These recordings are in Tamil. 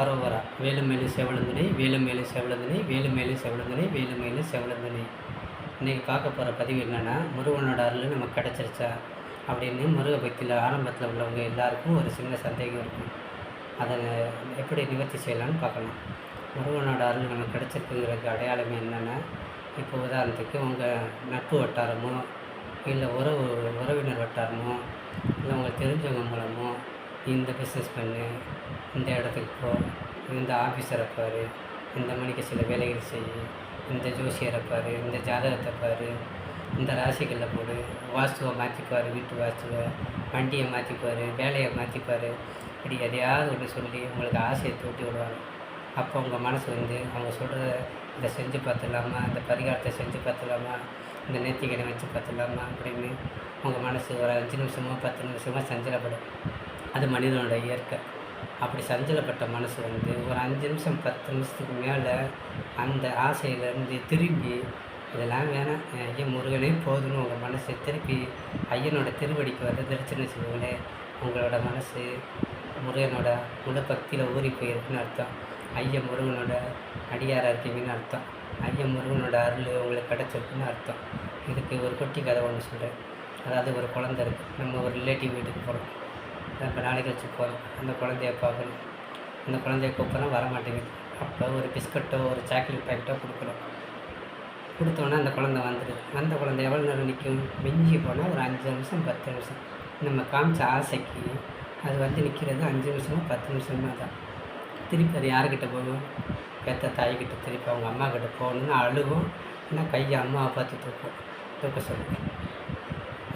அரோவரா வேலுமேலு செவலந்தனை வேலுமேலு செவலந்தனை வேலுமேலு செவலந்தனை வேலுமேலு செவலந்தனை. இன்றைக்கி பார்க்க போகிற பதிவு என்னென்னா முருகனோட அருள் நமக்கு கிடச்சிருச்சா? அப்படின்னு முருக பக்தியில் ஆரம்பத்தில் உள்ளவங்க எல்லாருக்கும் ஒரு சின்ன சந்தேகம் இருக்கும் அதை எப்படி நிவர்த்தி செய்யலாம்னு பார்க்கலாம். முருகனோட அருள் நமக்கு கிடச்சிருக்குங்கிறதுக்கு அடையாளம் என்னென்னா இப்போ உதாரணத்துக்கு உங்கள் நட்பு வட்டாரமோ இல்லை உறவு உறவினர் வட்டாரமோ இல்லை உங்களுக்கு தெரிஞ்சவங்க மூலமோ இந்த பிஸ்னஸ் பண்ணு இந்த இடத்துக்கு போ இந்த ஆஃபீஸரை பாரு இந்த மணிக்கு சில வேலைகள் செய் இந்த ஜோசியரை பாரு இந்த ஜாதகத்தை பாரு இந்த ராசிகளில் போடு வாஸ்துவை மாற்றிப்பார் வீட்டு வாஸ்துவை வண்டியை மாற்றிப்பார் வேலையை மாற்றிப்பார் இப்படி எதையாவது ஒன்று சொல்லி உங்களுக்கு ஆசையை தூட்டி விடுவாங்க. அப்போ உங்கள் மனசு வந்து அவங்க சொல்கிறத இதை செஞ்சு பார்த்துடலாமா? இந்த பரிகாரத்தை செஞ்சு பார்த்துடலாமா? இந்த நேர்த்திக்கடை வச்சு பார்த்துடலாமா? அப்படின்னு உங்கள் மனசு ஒரு அஞ்சு நிமிஷமோ பத்து நிமிஷமோ சஞ்சலப்படும். அது மனிதனோட இயற்கை. அப்படி சஞ்சலப்பட்ட மனசு வந்து ஒரு அஞ்சு நிமிஷம் பத்து நிமிஷத்துக்கு மேலே அந்த ஆசையிலேருந்து திரும்பி இதெல்லாம் வேணாம் ஐயன் முருகனே போதும்னு உங்கள் மனசு திருப்பி ஐயனோட திருவடிக்கு வந்துருச்சுன்னு வச்சுக்கோங்களேன் உங்களோட மனசு முருகனோட முழு பக்தியில் ஊறி போயிருக்குன்னு அர்த்தம். ஐயன் முருகனோட அடியாராக இருக்கீங்கன்னு அர்த்தம். ஐயன் முருகனோட அருள் உங்களுக்கு கிடச்சிருக்குன்னு அர்த்தம். இதுக்கு ஒரு குட்டி கதை ஒன்று சொல்கிறேன் அதாவது ஒரு குழந்த இருக்குது நம்ம ஒரு ரிலேட்டிவ் வீட்டுக்கு போகிறோம் இப்போ நாளைக்கு கழிச்சு போகிறோம் அந்த குழந்தைய பார்க்கணும். அந்த குழந்தைய கூப்பிட்றோம் வர மாட்டேங்குது. அப்போ ஒரு பிஸ்கட்டோ ஒரு சாக்லேட் பேக்கெட்டோ கொடுக்குறோம் கொடுத்தோன்னே அந்த குழந்தை வந்துடுது. வந்த குழந்தை எவ்வளோ நேரம் நிற்கும்? மிஞ்சி போனால் ஒரு அஞ்சு நிமிஷம் பத்து நிமிஷம். நம்ம காமிச்ச ஆசைக்கு அது வந்து நிற்கிறது அஞ்சு நிமிஷமோ பத்து நிமிஷமா தான். திருப்பி அது யார்கிட்ட போகும்? பெத்த தாய்கிட்ட திருப்பி அவங்க அம்மா கிட்ட போகணுன்னு அழுகும். ஆனால் கையை அம்மாவை பார்த்து தூக்கும். தூக்க சொல்லுவேன்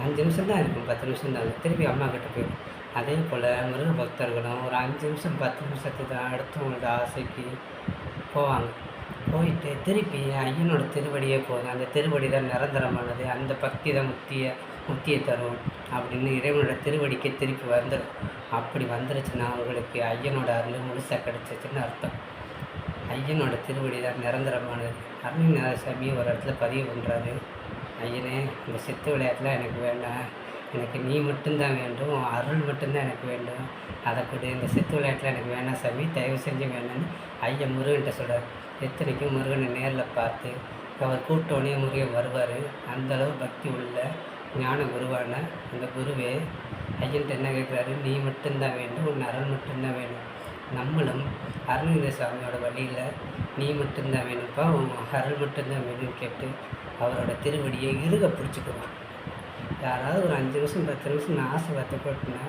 அஞ்சு நிமிஷம் தான் இருக்கும். பத்து நிமிஷம் தான் திருப்பி அம்மா கிட்ட போயிடும். அதே போல் முருக பக்தர்களும் ஒரு அஞ்சு நிமிஷம் பத்து நிமிஷத்துக்கு தான் அடுத்தவங்களோட ஆசைக்கு போவாங்க. போயிட்டு திருப்பி ஐயனோட திருவடியே போதும். அந்த திருவடி தான் நிரந்தரமானது. அந்த பக்தி தான் முக்தியை முக்தியை தரும் அப்படின்னு இறைவனோட திருவடிக்கே திருப்பி வந்துடும் அப்படி வந்துருச்சுன்னா அவங்களுக்கு ஐயனோட அருள் முழுசாக கிடச்சிச்சின்னு அர்த்தம். ஐயனோட திருவடி தான் நிரந்தரமானது. அருண் சாமி ஒரு இடத்துல பதிவு பண்ணுறாரு ஐயனே இந்த சித்து விளையாட்டுலாம் எனக்கு வேண்டாம். எனக்கு நீ மட்டும்தான் வேண்டும் உன் அருள் மட்டும்தான் எனக்கு வேண்டும். அதை கொடு இந்த சித்து விளையாட்டில் எனக்கு வேணாம் சாமி தயவு செஞ்சு வேணாம்னு ஐயன் முருகன்கிட்ட சொல்கிறார் எத்தனைக்கும் முருகனை நேரில் பார்த்து அவர் கூட்டோடனே முருகன் வருவார். அந்தளவு பக்தி உள்ள ஞான குருவான அந்த குருவே ஐயன்ட்டு என்ன கேட்குறாரு? நீ மட்டும்தான் வேண்டும் உன் அருள் மட்டும்தான் வேணும் நம்மளும் அருணகிரி சாமியோட வழியில் நீ மட்டும்தான் வேணும்ப்பா உன் அருள் மட்டும்தான் வேணும்னு கேட்டு அவரோட திருவடியை இறுக பிடிச்சிக்குவான் யாராவது ஒரு அஞ்சு நிமிஷம் பத்து நிமிஷம் நான் ஆசை வார்த்தை போட்டுனா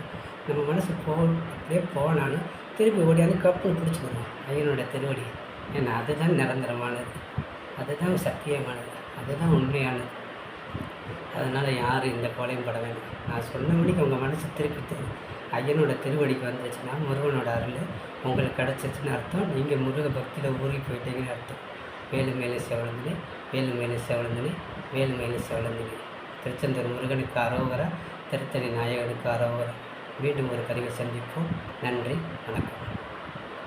நம்ம மனசு போ அப்படியே போனாலும் திருப்பி ஓடியாந்து கப்புன்னு பிடிச்சிக்கிறோம் ஐயனோட திருவடி. ஏன்னா அதுதான் நிரந்தரமானது. அதுதான் சத்தியமானது. அதுதான் உண்மையானது. அதனால் யாரும் இந்த கோலையும் பட வேண்டாம். நான் சொன்ன மணிக்கு உங்கள் மனசு திருப்பிட்டு ஐயனோட திருவடிக்கு வந்துச்சுன்னா முருகனோட அருள் உங்களுக்கு கிடச்சிச்சின்னு அர்த்தம். நீங்கள் முருக பக்தியில் ஊறி போயிட்டீங்கன்னு அர்த்தம். வேலு மேலே செவலந்தினி வேலு மேலே செவலந்தினி வேலு மேலே செவலந்தினி. திருச்செந்தூர் முருகனுக்கு அரோகரா திருத்தணி நாயகனுக்கு அரோகரா. மீண்டும் ஒரு பதிவை சந்திப்போம். நன்றி வணக்கம்.